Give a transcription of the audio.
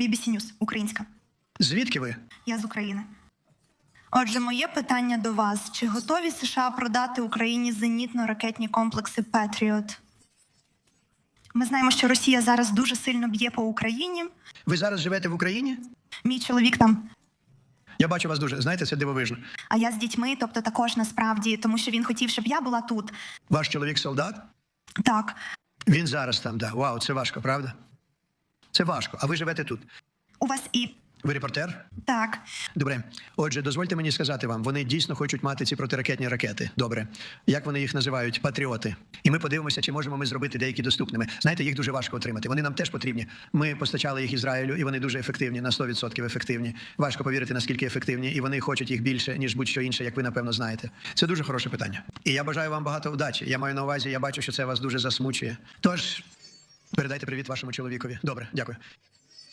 BBC News, українська. Звідки ви? Я з України. Отже, моє питання до вас: чи готові США продати Україні зенітно-ракетні комплекси Петріот? Ми знаємо, що Росія зараз дуже сильно б'є по Україні. Ви зараз живете в Україні? Мій чоловік там, Я бачу вас дуже. Знаєте, це дивовижно. а я з дітьми, тобто також насправді, тому що він хотів, щоб я була тут. Ваш чоловік солдат? Так, Він зараз там, да. Вау, це важко, правда? Це важко. А ви живете тут? у вас і Ви репортер? так. Добре. Отже, дозвольте мені сказати вам, вони дійсно хочуть мати ці протиракетні ракети. Добре. Як вони їх називають? Патріоти. І ми подивимося, чи можемо ми зробити деякі доступними. Знаєте, їх дуже важко отримати. Вони нам теж потрібні. Ми постачали їх Ізраїлю, і вони дуже ефективні, на 100% ефективні. Важко повірити, наскільки ефективні, і вони хочуть їх більше, ніж будь-що інше, як ви напевно знаєте. Це дуже хороше питання. І я бажаю вам багато удачі. Я маю на увазі, я бачу, що це вас дуже засмучує. Тож передайте привіт вашому чоловікові. Добре, дякую.